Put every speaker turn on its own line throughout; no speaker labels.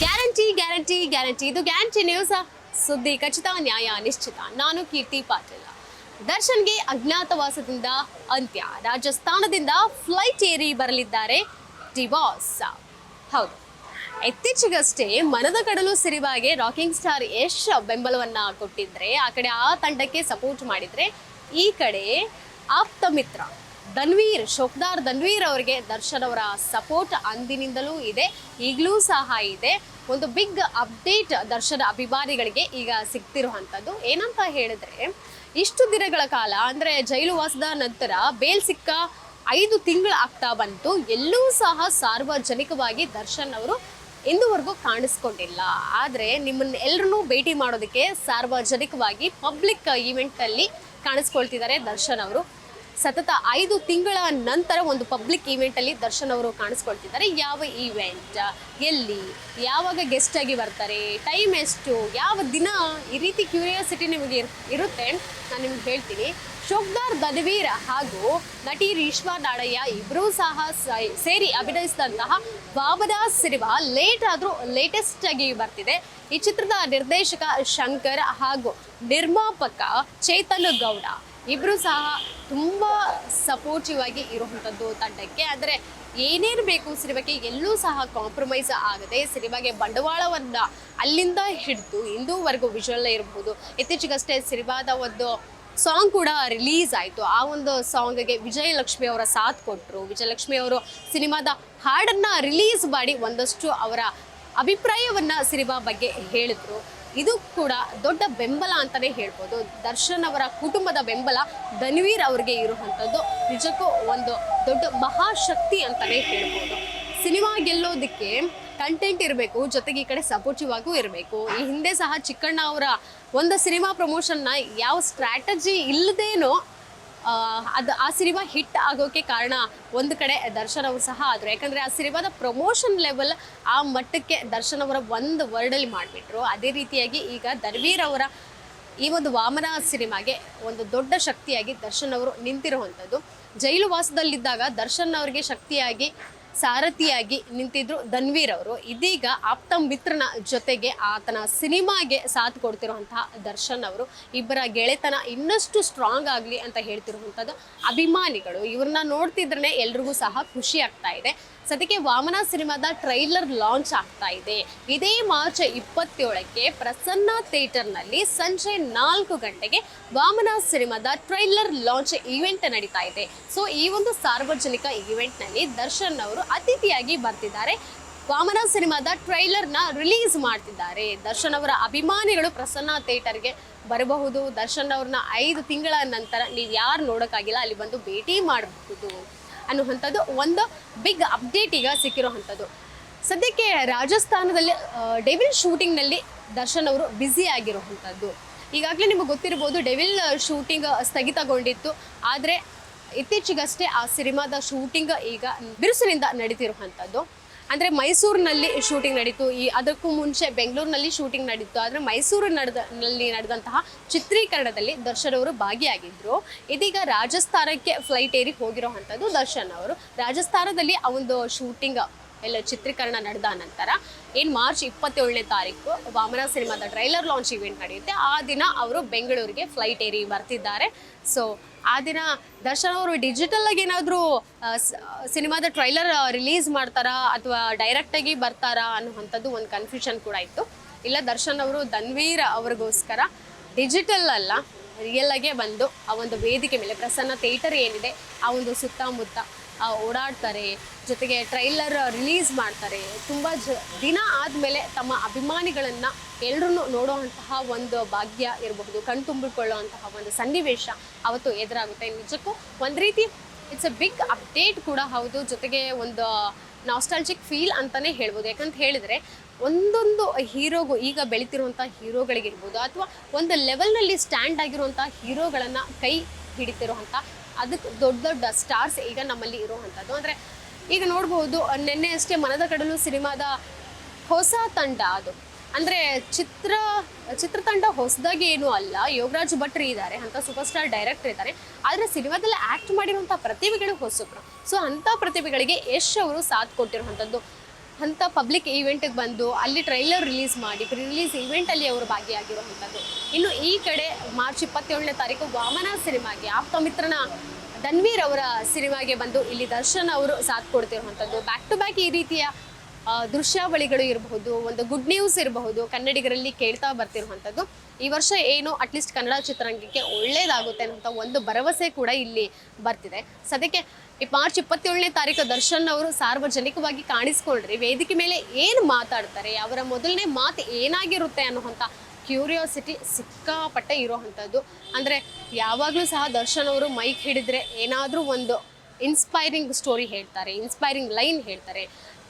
Guarantee guarantee guarantee. ಇದು guarantee news ಸುದ್ದಿ ಖಚಿತ, ನ್ಯಾಯ ನಿಶ್ಚಿತ. ನಾನು ಕೀರ್ತಿ ಪಾಟೀಲ್. ದರ್ಶನ್ಗೆ ಅಜ್ಞಾತವಾಸದಿಂದ ಅಂತ್ಯ. ರಾಜಸ್ಥಾನದಿಂದ ಫ್ಲೈಟ್ ಏರಿ ಬರಲಿದ್ದಾರೆ ಡಿವಾಸ್ ಹೌದು. ಇತ್ತೀಚೆಗಷ್ಟೇ ಮನದ ಕಡಲು ಸಿರಿವಾಗೆ ರಾಕಿಂಗ್ ಸ್ಟಾರ್ ಯಶ್ ಬೆಂಬಲವನ್ನ ಕೊಟ್ಟಿದ್ರೆ, ಆ ಕಡೆ ಆ ತಂಡಕ್ಕೆ ಸಪೋರ್ಟ್ ಮಾಡಿದ್ರೆ ಈ ಕಡೆ ಆಪ್ತ ಮಿತ್ರ ಧನ್ವೀರ್, ಶೋಕ್ದಾರ್ ಧನ್ವೀರ್ ಅವರಿಗೆ ದರ್ಶನ್ ಅವರ ಸಪೋರ್ಟ್ ಅಂದಿನಿಂದಲೂ ಇದೆ. ಈಗಲೂ ಸಹ ಇದೆ. ಒಂದು ಬಿಗ್ ಅಪ್ಡೇಟ್ ದರ್ಶನ ಅಭಿಮಾನಿಗಳಿಗೆ ಈಗ ಸಿಗ್ತಿರುವಂಥದ್ದು ಏನಂತ ಹೇಳಿದ್ರೆ, ಇಷ್ಟು ದಿನಗಳ ಕಾಲ ಅಂದರೆ ಜೈಲು ವಾಸದ ನಂತರ ಬೇಲ್ ಸಿಕ್ಕ ಐದು ತಿಂಗಳು ಆಗ್ತಾ ಬಂತು. ಎಲ್ಲೂ ಸಹ ಸಾರ್ವಜನಿಕವಾಗಿ ದರ್ಶನ್ ಅವರು ಇಂದುವರೆಗೂ ಕಾಣಿಸ್ಕೊಂಡಿಲ್ಲ. ಆದರೆ ನಿಮ್ಮನ್ನ ಎಲ್ಲರನ್ನೂ ಭೇಟಿ ಮಾಡೋದಕ್ಕೆ ಸಾರ್ವಜನಿಕವಾಗಿ ಪಬ್ಲಿಕ್ ಈವೆಂಟಲ್ಲಿ ಕಾಣಿಸ್ಕೊಳ್ತಿದ್ದಾರೆ ದರ್ಶನ್ ಅವರು. ಸತತ ಐದು ತಿಂಗಳ ನಂತರ ಒಂದು ಪಬ್ಲಿಕ್ ಈವೆಂಟಲ್ಲಿ ದರ್ಶನ್ ಅವರು ಕಾಣಿಸ್ಕೊಳ್ತಿದ್ದಾರೆ. ಯಾವ ಈವೆಂಟ್ ಎಲ್ಲಿ? ಯಾವಾಗ ಗೆಸ್ಟ್ ಆಗಿ ಬರ್ತಾರೆ? ಟೈಮ್ ಎಷ್ಟು? ಯಾವ ದಿನ? ಈ ರೀತಿ ಕ್ಯೂರಿಯಾಸಿಟಿ ನಿಮಗೆ ಇರ್- ಇರುತ್ತೆ ನಾನು ನಿಮ್ಗೆ ಹೇಳ್ತೀನಿ. ಶೋಕ್ದಾರ್ ದನ್ವೀರ್ ಹಾಗೂ ನಟಿ ರೀಶ್ಮಾ ನಾಡಯ್ಯ ಇಬ್ಬರೂ ಸಹ ಸೇರಿ ಅಭಿನಯಿಸಿದಂತಹ ಬಾಬಾ ಸಿನಿಮಾ ಲೇಟ್ ಆದರೂ ಲೇಟೆಸ್ಟ್ ಆಗಿ ಬರ್ತಿದೆ. ಈ ಚಿತ್ರದ ನಿರ್ದೇಶಕ ಶಂಕರ್ ಹಾಗೂ ನಿರ್ಮಾಪಕ ಚೇತನ್ ಗೌಡ ಇಬ್ಬರು ಸಹ ತುಂಬ ಸಪೋರ್ಟಿವ್ ಆಗಿ ಇರುವಂಥದ್ದು ತಂಡಕ್ಕೆ. ಆದರೆ ಏನೇನು ಬೇಕು ಸಿನಿಮಾಗೆ ಎಲ್ಲೂ ಸಹ ಕಾಂಪ್ರಮೈಸ್ ಆಗದೆ ಸಿನಿಮಾಗೆ ಬಂಡವಾಳವನ್ನು ಅಲ್ಲಿಂದ ಹಿಡಿದು ಇಂದೂವರೆಗೂ ವಿಜುವಲ್ ಇರಬಹುದು ಇತ್ತೀಚೆಗಷ್ಟೇ ಸಿನಿಮಾದ ಒಂದು ಸಾಂಗ್ ಕೂಡ ರಿಲೀಸ್ ಆಯಿತು. ಆ ಒಂದು ಸಾಂಗ್ಗೆ ವಿಜಯಲಕ್ಷ್ಮಿ ಅವರ ಸಾಥ್ ಕೊಟ್ಟರು ವಿಜಯಲಕ್ಷ್ಮಿ ಅವರು ಸಿನಿಮಾದ ಹಾಡನ್ನು ರಿಲೀಸ್ ಮಾಡಿ ಒಂದಷ್ಟು ಅವರ ಅಭಿಪ್ರಾಯವನ್ನು ಸಿನಿಮಾ ಬಗ್ಗೆ ಹೇಳಿದ್ರು. ಇದು ಕೂಡ ದೊಡ್ಡ ಬೆಂಬಲ ಅಂತಲೇ ಹೇಳ್ಬೋದು. ದರ್ಶನ್ ಅವರ ಕುಟುಂಬದ ಬೆಂಬಲ ಧನ್ವೀರ್ ಅವರಿಗೆ ಇರುವಂಥದ್ದು ನಿಜಕ್ಕೂ ಒಂದು ದೊಡ್ಡ ಮಹಾಶಕ್ತಿ ಅಂತಲೇ ಹೇಳ್ಬೋದು. ಸಿನಿಮಾ ಗೆಲ್ಲೋದಕ್ಕೆ ಕಂಟೆಂಟ್ ಇರಬೇಕು, ಜೊತೆಗೆ ಈ ಕಡೆ ಸಪೋರ್ಟಿವ್ ಆಗೂ ಇರಬೇಕು. ಈ ಹಿಂದೆ ಸಹ ಚಿಕ್ಕಣ್ಣ ಅವರ ಒಂದು ಸಿನಿಮಾ ಪ್ರಮೋಷನ್ನ ಯಾವ ಸ್ಟ್ರಾಟಜಿ ಇಲ್ಲದೇನೋ ಅದು ಆ ಸಿನಿಮಾ ಹಿಟ್ ಆಗೋಕೆ ಕಾರಣ ಒಂದು ಕಡೆ ದರ್ಶನ್ ಅವರು ಸಹ ಆದರು. ಯಾಕಂದರೆ ಆ ಸಿನಿಮಾದ ಪ್ರಮೋಷನ್ ಲೆವೆಲ್ ಆ ಮಟ್ಟಕ್ಕೆ ದರ್ಶನ್ ಅವರ ಒಂದು ವರ್ಡಲ್ಲಿ ಮಾಡಿಬಿಟ್ರು. ಅದೇ ರೀತಿಯಾಗಿ ಈಗ ಧರ್ವೀರ್ ಅವರ ಈ ಒಂದು ವಾಮನ ಸಿನಿಮಾಗೆ ಒಂದು ದೊಡ್ಡ ಶಕ್ತಿಯಾಗಿ ದರ್ಶನ್ ಅವರು ನಿಂತಿರುವಂಥದ್ದು. ಜೈಲು ವಾಸದಲ್ಲಿದ್ದಾಗ ದರ್ಶನ್ ಅವರಿಗೆ ಶಕ್ತಿಯಾಗಿ ಸಾರಥಿಯಾಗಿ ನಿಂತಿದ್ರು ಧನ್ವೀರ್ ಅವರು. ಇದೀಗ ಆಪ್ತ ಮಿತ್ರನ ಜೊತೆಗೆ ಆತನ ಸಿನಿಮಾಗೆ ಸಾಥ್ ಕೊಡ್ತಿರುವಂತಹ ದರ್ಶನ್ ಅವರು. ಇಬ್ಬರ ಗೆಳೆತನ ಇನ್ನಷ್ಟು ಸ್ಟ್ರಾಂಗ್ ಆಗಲಿ ಅಂತ ಹೇಳ್ತಿರುವಂಥದ್ದು ಅಭಿಮಾನಿಗಳು. ಇವ್ರನ್ನ ನೋಡ್ತಿದ್ರೆ ಎಲ್ರಿಗೂ ಸಹ ಖುಷಿ ಆಗ್ತಾ ಇದೆ. ಸದ್ಯಕ್ಕೆ ವಾಮನ ಸಿನಿಮಾದ ಟ್ರೈಲರ್ ಲಾಂಚ್ ಆಗ್ತಾ ಇದೆ. ಇದೇ ಮಾರ್ಚ್ ಇಪ್ಪತ್ತೇಳಕ್ಕೆ ಪ್ರಸನ್ನ ಥಿಯೇಟರ್ನಲ್ಲಿ ಸಂಜೆ ನಾಲ್ಕು ಗಂಟೆಗೆ ವಾಮನ ಸಿನಿಮಾದ ಟ್ರೈಲರ್ ಲಾಂಚ್ ಈವೆಂಟ್ ನಡೀತಾ ಇದೆ. ಸೊ ಈ ಒಂದು ಸಾರ್ವಜನಿಕ ಈವೆಂಟ್ನಲ್ಲಿ ದರ್ಶನ್ ಅವರು ಅತಿಥಿಯಾಗಿ ಬರ್ತಿದ್ದಾರೆ. ವಾಮನ ಸಿನಿಮಾದ ಟ್ರೈಲರ್ನ ರಿಲೀಸ್ ಮಾಡ್ತಿದ್ದಾರೆ. ದರ್ಶನ್ ಅವರ ಅಭಿಮಾನಿಗಳು ಪ್ರಸನ್ನ ಥಿಯೇಟರ್ಗೆ ಬರಬಹುದು. ದರ್ಶನ್ ಅವ್ರನ್ನ ಐದು ತಿಂಗಳ ನಂತರ ನೀವು ಯಾರು ನೋಡೋಕ್ಕಾಗಿಲ್ಲ, ಅಲ್ಲಿ ಬಂದು ಭೇಟಿ ಮಾಡಬಹುದು ಅನ್ನುವಂಥದ್ದು ಒಂದು ಬಿಗ್ ಅಪ್ಡೇಟ್ ಈಗ ಸಿಕ್ಕಿರೋವಂಥದ್ದು. ಸದ್ಯಕ್ಕೆ ರಾಜಸ್ಥಾನದಲ್ಲಿ ಡೆವಿಲ್ ಶೂಟಿಂಗ್ನಲ್ಲಿ ದರ್ಶನ್ ಅವರು ಬ್ಯುಸಿ ಆಗಿರುವಂಥದ್ದು. ಈಗಾಗಲೇ ನಿಮಗೆ ಗೊತ್ತಿರ್ಬೋದು, ಡೆವಿಲ್ ಶೂಟಿಂಗ್ ಸ್ಥಗಿತಗೊಂಡಿತ್ತು. ಆದರೆ ಇತ್ತೀಚೆಗಷ್ಟೇ ಆ ಸಿನಿಮಾದ ಶೂಟಿಂಗ್ ಈಗ ಬಿರುಸಿನಿಂದ ನಡೀತಿರುವಂಥದ್ದು. ಅಂದರೆ ಮೈಸೂರಿನಲ್ಲಿ ಶೂಟಿಂಗ್ ನಡೀತು. ಈ ಅದಕ್ಕೂ ಮುಂಚೆ ಬೆಂಗಳೂರಿನಲ್ಲಿ ಶೂಟಿಂಗ್ ನಡೀತು. ಆದರೆ ಮೈಸೂರು ನಡೆದ, ನಲ್ಲಿ ನಡೆದಂತಹ ಚಿತ್ರೀಕರಣದಲ್ಲಿ ದರ್ಶನ್ ಅವರು ಭಾಗಿಯಾಗಿದ್ದರು ಇದೀಗ ರಾಜಸ್ಥಾನಕ್ಕೆ ಫ್ಲೈಟ್ ಏರಿ ಹೋಗಿರೋವಂಥದ್ದು ದರ್ಶನ್ ಅವರು. ರಾಜಸ್ಥಾನದಲ್ಲಿ ಆ ಒಂದು ಶೂಟಿಂಗ್, ಎಲ್ಲ ಚಿತ್ರೀಕರಣ ನಡೆದ ನಂತರ ಏನು ಮಾರ್ಚ್ ಇಪ್ಪತ್ತೇಳನೇ ತಾರೀಕು ವಾಮನ ಸಿನಿಮಾದ ಟ್ರೈಲರ್ ಲಾಂಚ್ ಇವೆಂಟ್ ನಡೆಯುತ್ತೆ. ಆ ದಿನ ಅವರು ಬೆಂಗಳೂರಿಗೆ ಫ್ಲೈಟ್ ಏರಿ ಬರ್ತಿದ್ದಾರೆ. ಸೊ ಆ ದಿನ ದರ್ಶನ್ ಅವರು ಡಿಜಿಟಲ್ ಆಗಿ ಏನಾದರೂ ಸಿನಿಮಾದ ಟ್ರೈಲರ್ ರಿಲೀಸ್ ಮಾಡ್ತಾರಾ ಅಥವಾ ಡೈರೆಕ್ಟಾಗಿ ಬರ್ತಾರಾ ಅನ್ನುವಂಥದ್ದು ಒಂದು ಕನ್ಫ್ಯೂಷನ್ ಕೂಡ ಇತ್ತು. ಇಲ್ಲ, ದರ್ಶನ್ ಅವರು ಧನ್ವೀರ್ ಅವ್ರಿಗೋಸ್ಕರ ಡಿಜಿಟಲ್ ಅಲ್ಲ ರಿಯಲ್ ಆಗೇ ಬಂದು ಆ ಒಂದು ವೇದಿಕೆ ಮೇಲೆ ಪ್ರಸನ್ನ ಥಿಯೇಟರ್ ಏನಿದೆ, ಆ ಒಂದು ಸುತ್ತಮುತ್ತ ಓಡಾಡ್ತಾರೆ, ಜೊತೆಗೆ ಟ್ರೈಲರ್ ರಿಲೀಸ್ ಮಾಡ್ತಾರೆ. ತುಂಬ ಜ, ದಿನ ಆದಮೇಲೆ ತಮ್ಮ ಅಭಿಮಾನಿಗಳನ್ನು ಎಲ್ಲರೂ ನೋಡುವಂತಹ ಒಂದು ಭಾಗ್ಯ ಇರಬಹುದು ಕಣ್ತುಂಬಿಕೊಳ್ಳುವಂತಹ ಒಂದು ಸನ್ನಿವೇಶ ಅವತ್ತು ಎದುರಾಗುತ್ತೆ. ನಿಜಕ್ಕೂ ಒಂದು ರೀತಿ ಇಟ್ಸ್ ಅ ಬಿಗ್ ಅಪ್ಡೇಟ್ ಕೂಡ ಹೌದು. ಜೊತೆಗೆ ಒಂದು ನಾಸ್ಟಾಲ್ಜಿಕ್ ಫೀಲ್ ಅಂತಲೇ ಹೇಳ್ಬೋದು. ಯಾಕಂತ ಹೇಳಿದರೆ ಒಂದೊಂದು ಹೀರೋಗೂ ಈಗ ಬೆಳೀತಿರುವಂಥ ಹೀರೋಗಳಿಗಿರ್ಬೋದು, ಅಥವಾ ಒಂದು ಲೆವೆಲ್ನಲ್ಲಿ ಸ್ಟ್ಯಾಂಡ್ ಆಗಿರುವಂಥ ಹೀರೋಗಳನ್ನು ಕೈ ಹಿಡಿತಿರುವಂಥ ಅದಕ್ಕೆ ದೊಡ್ಡ ದೊಡ್ಡ ಸ್ಟಾರ್ಸ್ ಈಗ ನಮ್ಮಲ್ಲಿ ಇರುವಂಥದ್ದು. ಅಂದರೆ ಈಗ ನೋಡ್ಬೋದು, ನಿನ್ನೆ ಅಷ್ಟೇ ಮನದ ಕಡಲು ಸಿನಿಮಾದ ಹೊಸ ತಂಡ ಅದು. ಅಂದರೆ ಚಿತ್ರ ಚಿತ್ರತಂಡ ಹೊಸದಾಗಿ ಏನೂ ಅಲ್ಲ, ಯೋಗರಾಜ್ ಭಟ್ರು ಇದ್ದಾರೆ ಅಂತ ಸೂಪರ್ ಸ್ಟಾರ್ ಡೈರೆಕ್ಟರ್ ಇದ್ದಾರೆ. ಆದರೆ ಸಿನಿಮಾದಲ್ಲಿ ಆ್ಯಕ್ಟ್ ಮಾಡಿರುವಂಥ ಪ್ರತಿಭೆಗಳು ಹೊಸಬ್ರು. ಸೊ ಅಂಥ ಪ್ರತಿಭೆಗಳಿಗೆ ಯಶ್ ಅವರು ಸಾಥ್ ಕೊಟ್ಟಿರುವಂಥದ್ದು. ಅಂಥ ಪಬ್ಲಿಕ್ ಈವೆಂಟಿಗೆ ಬಂದು ಅಲ್ಲಿ ಟ್ರೈಲರ್ ರಿಲೀಸ್ ಮಾಡಿ ಪ್ರಿ ರಿಲೀಸ್ ಈವೆಂಟಲ್ಲಿ ಅವರು ಭಾಗಿಯಾಗಿರುವಂಥದ್ದು. ಇನ್ನು ಈ ಕಡೆ ಮಾರ್ಚ್ ಇಪ್ಪತ್ತೇಳನೇ ತಾರೀಕು ವಾಮನ ಸಿನಿಮಾಗೆ, ಆಪ್ತ ಮಿತ್ರನ ಧನ್ವೀರ್ ಅವರ ಸಿನಿಮಾಗೆ ಬಂದು ಇಲ್ಲಿ ದರ್ಶನ್ ಅವರು ಸಾಥ್ ಕೊಡ್ತಿರುವಂಥದ್ದು. ಬ್ಯಾಕ್ ಟು ಬ್ಯಾಕ್ ಈ ರೀತಿಯ ದೃಶ್ಯಾವಳಿಗಳು ಇರಬಹುದು, ಒಂದು ಗುಡ್ ನ್ಯೂಸ್ ಇರಬಹುದು, ಕನ್ನಡಿಗರಲ್ಲಿ ಕೇಳ್ತಾ ಬರ್ತಿರುವಂಥದ್ದು. ಈ ವರ್ಷ ಏನು ಅಟ್ಲೀಸ್ಟ್ ಕನ್ನಡ ಚಿತ್ರರಂಗಕ್ಕೆ ಒಳ್ಳೇದಾಗುತ್ತೆ ಅನ್ನೋಂಥ ಒಂದು ಭರವಸೆ ಕೂಡ ಇಲ್ಲಿ ಬರ್ತಿದೆ. ಸದ್ಯಕ್ಕೆ ಈ ಮಾರ್ಚ್ ಇಪ್ಪತ್ತೇಳನೇ ತಾರೀಕು ದರ್ಶನ್ ಅವರು ಸಾರ್ವಜನಿಕವಾಗಿ ಕಾಣಿಸ್ಕೊಳ್ರಿ, ವೇದಿಕೆ ಮೇಲೆ ಏನು ಮಾತಾಡ್ತಾರೆ, ಅವರ ಮೊದಲನೇ ಮಾತು ಏನಾಗಿರುತ್ತೆ ಅನ್ನುವಂಥ ಕ್ಯೂರಿಯಾಸಿಟಿ ಸಿಕ್ಕಾಪಟ್ಟೆ ಇರೋವಂಥದ್ದು. ಅಂದರೆ ಯಾವಾಗಲೂ ಸಹ ದರ್ಶನ್ ಅವರು ಮೈಕ್ ಹಿಡಿದ್ರೆ ಏನಾದರೂ ಒಂದು ಇನ್ಸ್ಪೈರಿಂಗ್ ಸ್ಟೋರಿ ಹೇಳ್ತಾರೆ ಇನ್ಸ್ಪೈರಿಂಗ್ ಲೈನ್ ಹೇಳ್ತಾರೆ.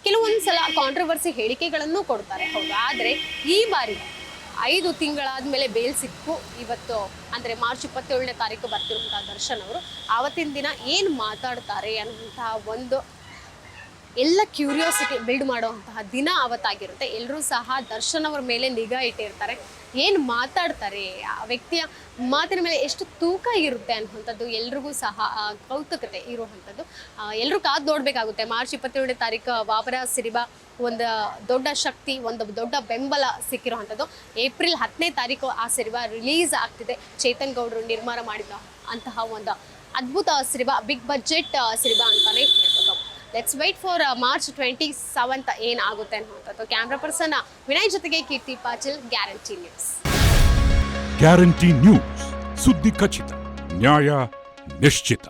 ಕೆಲವೊಂದು ಸಲ ಕಾಂಟ್ರವರ್ಸಿ ಹೇಳಿಕೆಗಳನ್ನು ಕೊಡ್ತಾರೆ. ಹೌದು, ಆದರೆ ಈ ಬಾರಿ ಐದು ತಿಂಗಳಾದ್ಮೇಲೆ ಬೇಲ್ ಸಿಕ್ಕು. ಇವತ್ತು, ಅಂದರೆ ಮಾರ್ಚ್ ಇಪ್ಪತ್ತೇಳನೇ ತಾರೀಕು ಬರ್ತಿರುವಂತಹ ದರ್ಶನ್ ಅವರು, ಆವತ್ತಿನ ದಿನ ಏನು ಮಾತಾಡ್ತಾರೆ ಅನ್ನುವಂತಹ ಒಂದು ಎಲ್ಲ ಕ್ಯೂರಿಯಾಸಿಟಿ ಬಿಲ್ಡ್ ಮಾಡುವಂತಹ ದಿನ ಅವತ್ತಾಗಿರುತ್ತೆ ಎಲ್ಲರೂ ಸಹ ದರ್ಶನ್ ಅವರ ಮೇಲೆ ನಿಗಾ ಇಟ್ಟಿರ್ತಾರೆ. ಏನು ಮಾತಾಡ್ತಾರೆ? ಆ ವ್ಯಕ್ತಿಯ ಮಾತಿನ ಮೇಲೆ ಎಷ್ಟು ತೂಕ ಇರುತ್ತೆ ಅನ್ನುವಂಥದ್ದು ಎಲ್ರಿಗೂ ಸಹ ಕೌತುಕತೆ ಇರುವಂಥದ್ದು ಎಲ್ಲರೂ ಕಾದು ನೋಡಬೇಕಾಗುತ್ತೆ. ಮಾರ್ಚ್ ಇಪ್ಪತ್ತೇಳನೇ ತಾರೀಕು ವಾಪರ ಸಿರಿಬಾ ಒಂದು ದೊಡ್ಡ ಶಕ್ತಿ, ಒಂದು ದೊಡ್ಡ ಬೆಂಬಲ ಸಿಕ್ಕಿರುವಂಥದ್ದು ಏಪ್ರಿಲ್ ಹತ್ತನೇ ತಾರೀಕು ಆ ಸಿರಿಬಾ ರಿಲೀಸ್ ಆಗ್ತಿದೆ. ಚೇತನ್ ಗೌಡರು ನಿರ್ಮಾಣ ಮಾಡಿದ ಅಂತಹ ಒಂದು ಅದ್ಭುತ ಸಿರಿಬಾ, ಬಿಗ್ ಬಜೆಟ್ ಸಿರಿಬಾ ಅಂತಲೇ let's wait for March twenty seventh ಏನಾಗುತ್ತೆ ಅನ್ನುವಂಥದ್ದು. ಕ್ಯಾಮ್ರಾ ಪರ್ಸನ್ ವಿನಯ್ ಜೊತೆಗೆ Keerthi Patil guarantee news
guarantee news ಸುದ್ದಿ ಖಚಿತ, ನ್ಯಾಯ ನಿಶ್ಚಿತ.